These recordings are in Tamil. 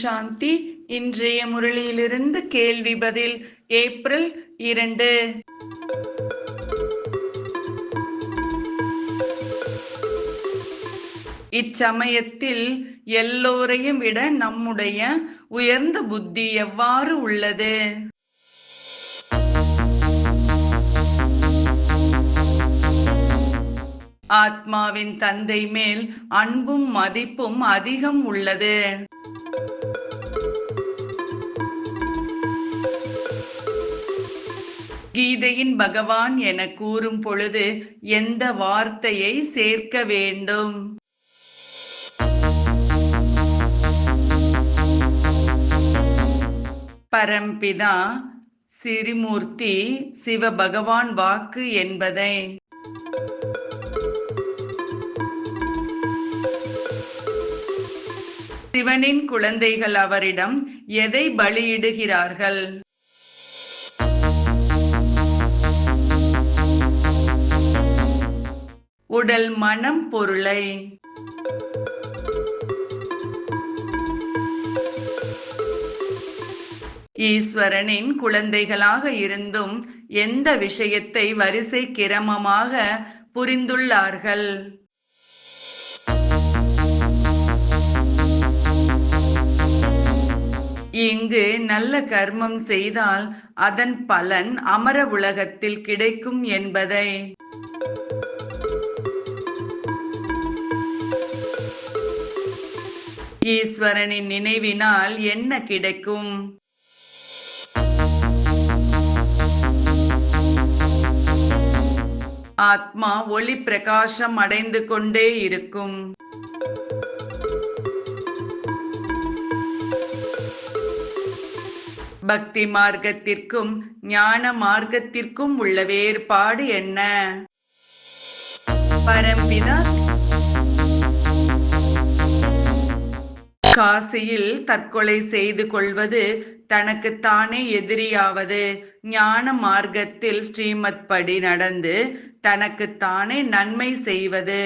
சாந்தி இன்றைய முரளியிலிருந்து கேள்வி பதில் ஏப்ரல் இரண்டு. இச்சமயத்தில் எல்லோரையும் விட நம்முடைய உயர்ந்த புத்தி எவ்வாறு உள்ளது? ஆத்மாவின் தந்தை மேல் அன்பும் மதிப்பும் அதிகம் உள்ளது. கீதையின் பகவான் என கூறும் பொழுது எந்த வார்த்தையை சேர்க்க வேண்டும்? பரம்பிதா சிறிமூர்த்தி சிவபகவான் வாக்கு என்பதை. சிவனின் குழந்தைகள் அவரிடம் எதை பலியிடுகிறார்கள்? உடல் மனம் பொருளை. ஈஸ்வரனின் குழந்தைகளாக இருந்தும் எந்த விஷயத்தை வரிசை கிரமமாக புரிந்துள்ளார்கள்? இங்கு நல்ல கர்மம் செய்தால் அதன் பலன் அமர உலகத்தில் கிடைக்கும் என்பதை. ஈஸ்வரனின் நினைவினால் என்ன கிடைக்கும்? ஆத்மா ஒளி பிரகாசம் அடைந்து கொண்டே இருக்கும். பக்தி மார்க்கத்திற்கும் ஞான மார்க்கத்திற்கும் உள்ள வேறுபாடு என்ன? பரம்பிதா காசியில் தற்கொலை செய்து கொள்வது தனக்குத்தானே எதிரியாவது. ஞான மார்க்கத்தில் ஸ்ரீமத் படி நடந்து தனக்குத்தானே நன்மை செய்வது.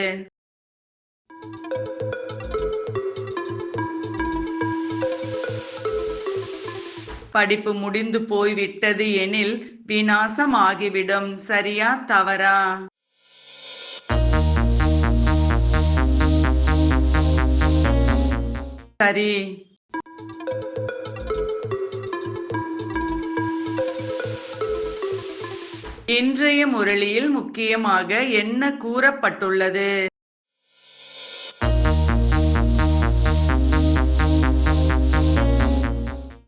படிப்பு முடிந்து போய்விட்டது எனில் விநாசம் ஆகிவிடும் சரியா தவறா? சரி. இன்றைய முரளியில் முக்கியமாக என்ன கூறப்பட்டுள்ளது?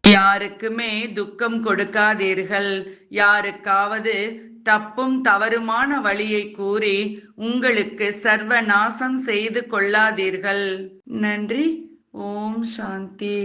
யாருக்குமே துக்கம் கொடுக்காதீர்கள். யாருக்காவது தப்பும் தவறுமான வழியை கூறி உங்களுக்கு சர்வ நாசம் செய்து கொள்ளாதீர்கள். நன்றி. ஓம் சாந்தி